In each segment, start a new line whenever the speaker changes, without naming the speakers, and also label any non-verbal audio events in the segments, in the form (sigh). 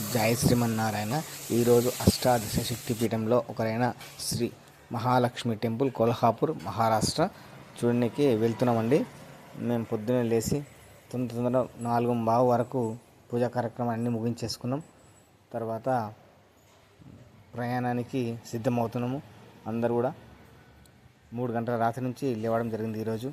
జయ శ్రీమన్నారాయణ. ఈరోజు అష్టాదశ శక్తి పీఠంలో ఒకరైన శ్రీ మహాలక్ష్మి టెంపుల్ కొల్హాపూర్ మహారాష్ట్ర. చూడడానికి వెళ్తున్నామండి. మేము పొద్దున్నే లేచి తొందర తొందర నాలుగు బావు వరకు పూజా కార్యక్రమాన్ని అన్నీ ముగించేసుకున్నాం. తర్వాత ప్రయాణానికి సిద్ధమవుతున్నాము అందరూ కూడా. మూడు గంటల రాత్రి నుంచి లేవడం జరిగింది ఈరోజు.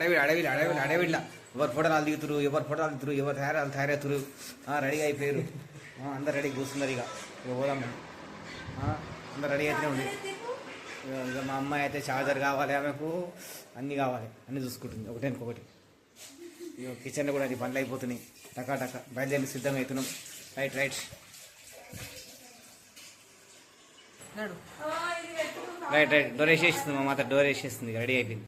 అడవి అడవి అడవి అడవిలా ఎవరు ఫోటోలు దిగుతురు ఎవరు ఫోటోలు దిగుతురు ఎవరు తయారు తయారవుతురు. రెడీగా అయిపోయారు. అందరు రెడీ కూర్చున్నారు ఇక. ఇక పోదాం మేము. అందరు రెడీ అయితేనే ఉంది. ఇక మా అమ్మాయి అయితే చార్జర్ కావాలి ఆమెకు. అన్నీ కావాలి. అన్నీ చూసుకుంటుంది. ఒకటి ఒకటి. ఇక కిచెన్లో కూడా అది పనులు అయిపోతున్నాయి. టకా టకా. బయలుదేరి సిద్ధం అవుతున్నాం. Right right. Right right. Door వేసేస్తుంది మా మాత. డోర్ వేసేస్తుంది ఇక రెడీ అయిపోయింది.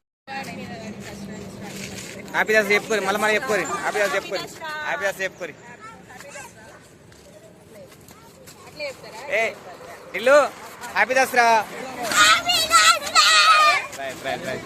హ్యాపీ దాస్ చెప్పుకోరి మళ్ళీ మళ్ళీ చెప్పుకోరి. హ్యాపీ దాస్ చెప్పుకోరి. హ్యాపీ దాస్ చెప్పుకోరి. ఏ ఇల్లు హ్యాపీ రా రైట్ రైట్ రైట్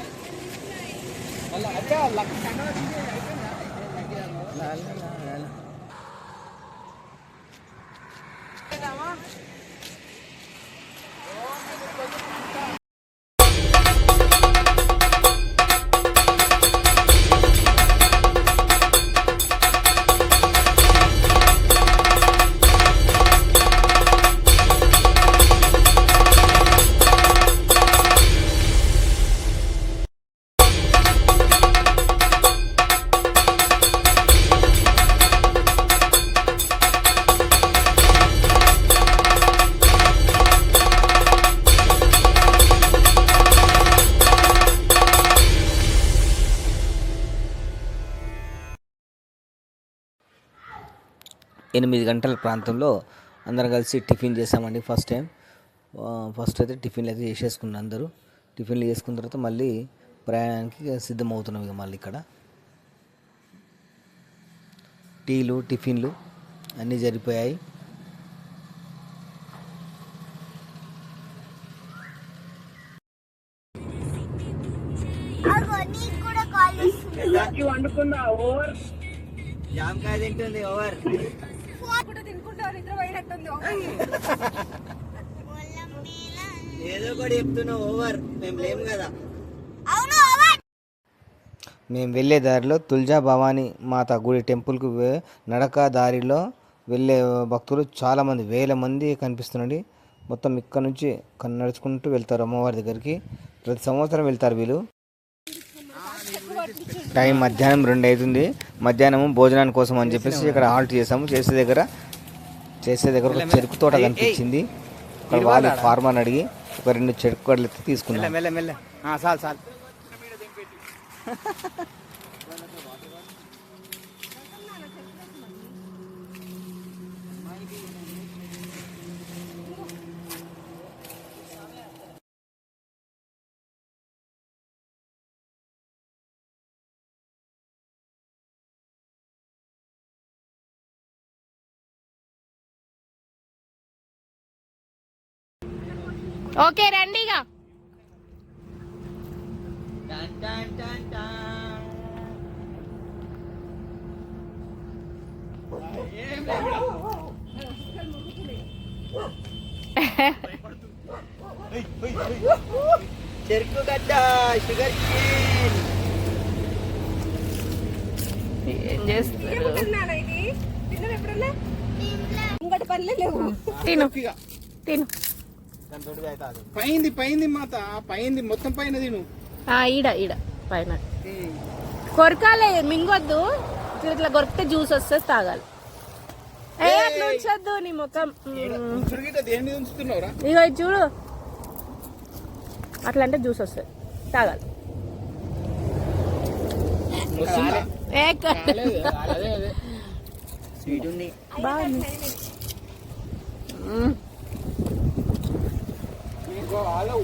ఎనిమిది గంటల ప్రాంతంలో అందరం కలిసి టిఫిన్ చేసామండి ఫస్ట్ టైం. ఫస్ట్ అయితే టిఫిన్లు అయితే చేసేసుకున్నాం అందరూ. టిఫిన్లు చేసుకున్న తర్వాత మళ్ళీ ప్రయాణానికి సిద్ధమవుతున్నాం ఇక మళ్ళీ ఇక్కడ. టీలు టిఫిన్లు అన్నీ జరిపోయాయి.
కాల్ చేస్తుంది
జామకాయ తింటుంది ఓవర్. ఏదో కూడా చెప్తున్నావు ఓవర్. మేము లేము కదా.
అవును అవన్
మేము వెళ్ళే దారిలో తుల్జా భవానీ మాత గుడి టెంపుల్కు నడక దారిలో వెళ్ళే భక్తులు చాలామంది వేల మంది కనిపిస్తున్నారండి మొత్తం ఇక్కడ నుంచి కన్- నడుచుకుంటూ వెళ్తారు అమ్మవారి దగ్గరికి. ప్రతి సంవత్సరం వెళ్తారు వీళ్ళు. టైం మధ్యాహ్నం రెండు అవుతుంది. మధ్యాహ్నం భోజనాని కోసం అని చెప్పేసి ఇక్కడ హాల్ట్ చేసాము చేసే దగ్గర చేసే దగ్గర ఒక చెరుకు తోట కనిపించింది. అక్కడ వాళ్ళ ఫార్మర్ అడిగి ఒక రెండు చెరుకు కడలు తీసుకున్నాం.
మెల్ల మెల్ల ఆ, చాలు చాలు. (laughs)
ఓకే రండి ఇక
చెరుకు గడ్డ షుగర్ కేన్
ఏం చేస్తారు
ఇంకటి పనులే లేవు
తిను తిను
పైంది పైంది మాత పైంది మొత్తం పైన తిను.
ఆ, ఈడ ఈడ పైన. కొరకాలే మింగొద్దు. ఇట్లా ఇట్లా కొరికితే జ్యూస్ వస్తే తాగాలి. ఏ అట్లా ఉంచొద్దు నీ ముఖం. ఇగో ఇది చూడు. అట్లా అంటే జ్యూస్ వస్తుంది తాగాలి? ఏ బాగుంది.
araw-araw.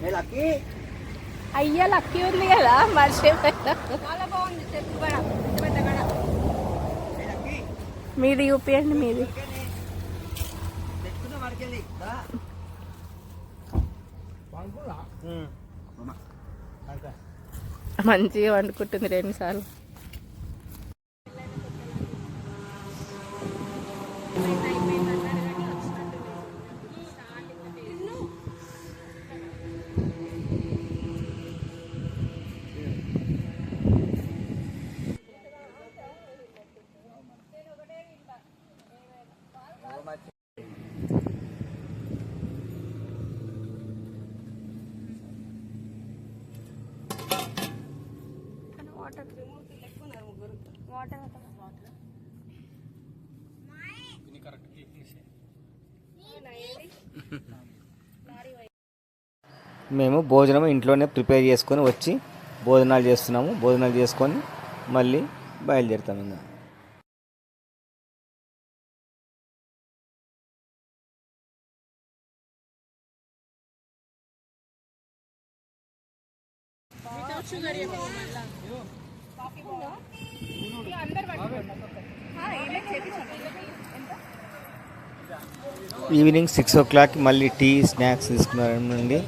May laki.
అయ్యా లక్కీ ఉంది కదా మర్చిపోయినా.
చాలా బాగుంది చెట్టు
మీది మంచిగా వండుకుంటుంది రెండు సార్లు
మేము భోజనం ఇంట్లోనే ప్రిపేర్ చేసుకొని వచ్చి భోజనాలు చేస్తున్నాము. భోజనాలు చేసుకొని మళ్ళీ బయలుదేరుతాము ఈవినింగ్ సిక్స్ ఓ క్లాక్ మళ్ళీ టీ స్నాక్స్ తీసుకున్నారండి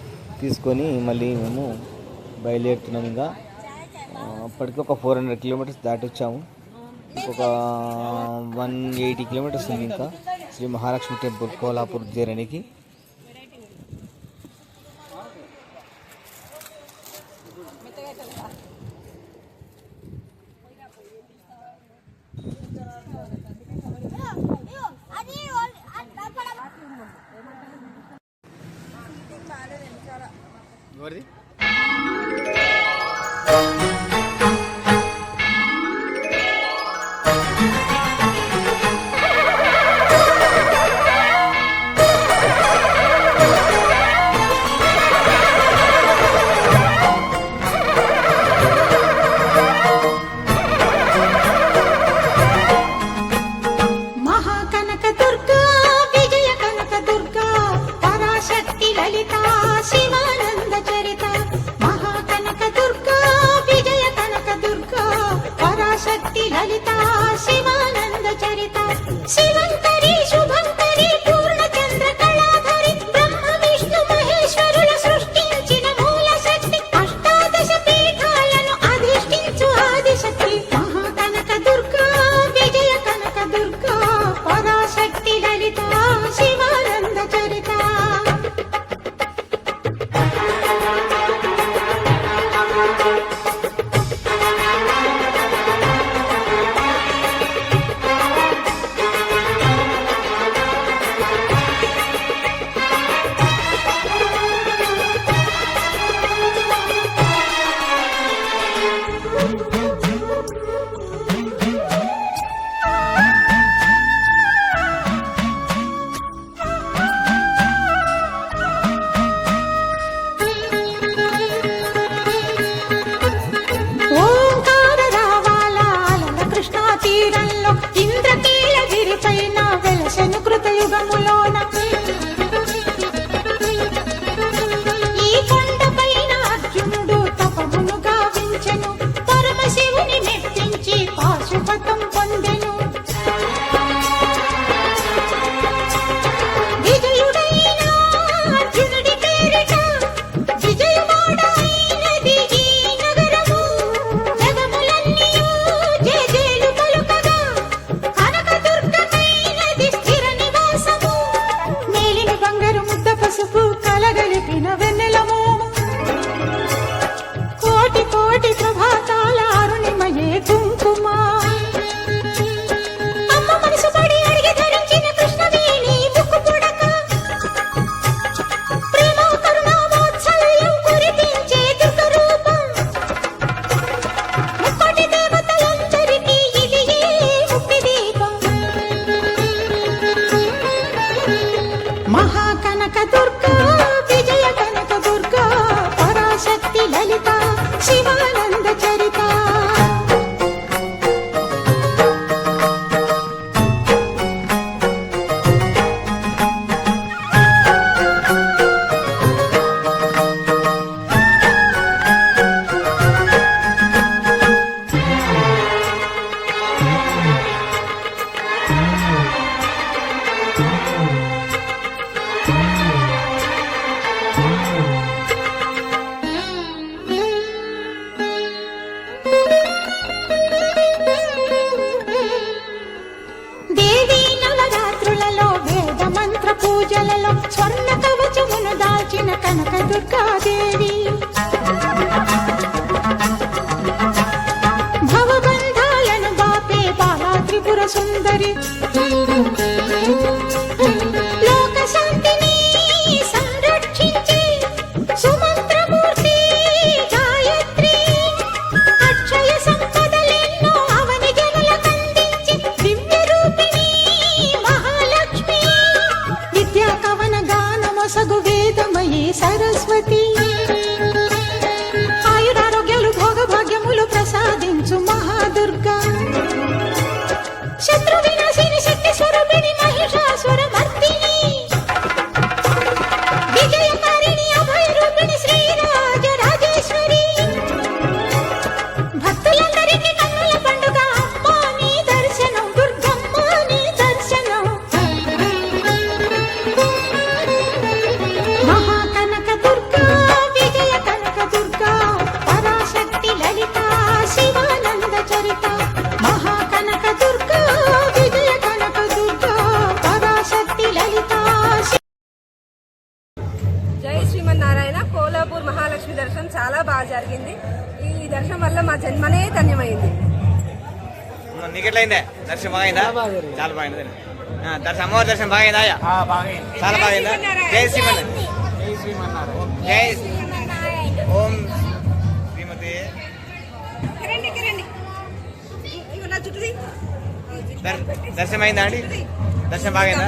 తీసుకొని మళ్ళీ మేము బయలుదేరుతున్నాం ఇంకా. అప్పటికి ఒక ఫోర్ హండ్రెడ్ కిలోమీటర్స్ దాటొచ్చాము. ఒక వన్ ఎయిటీ కిలోమీటర్స్ ఉంది ఇంకా. శ్రీ మహాలక్ష్మి టెంపుల్ కోలాపూర్ చేరడానికి
வருது. కనక దుర్గాదేవి
జరిగింది. ఈ దర్శనం వల్ల మా జన్మనే ధన్యమైంది.
నీకెట్లయిందే? దర్శనం బాగైందా? చాలా బాగుంది దర్శనం అమ్మవారి దర్శనం బాగైందా? చాలా బాగైందా? జై శ్రీమన్నారాయణ. జై ఓం శ్రీమతి. దర్శనం అయిందా అండి? దర్శనం బాగైందా?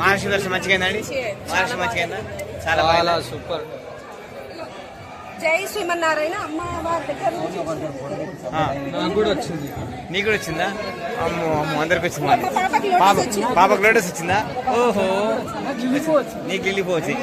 మహర్షి దర్శనం మంచిగా అయిందా అండి మహర్షి మంచిగా అయిందా చాలా బాగా
సూపర్.
జై శ్రీమన్నారాయణ అమ్మవారి దగ్గర
నీకు కూడా వచ్చిందా.
అమ్మో అమ్మో అందరికి వచ్చింది? పాప పాపకు లోటస్ వచ్చిందా? ఓహో. నీకు వెళ్ళిపోవచ్చు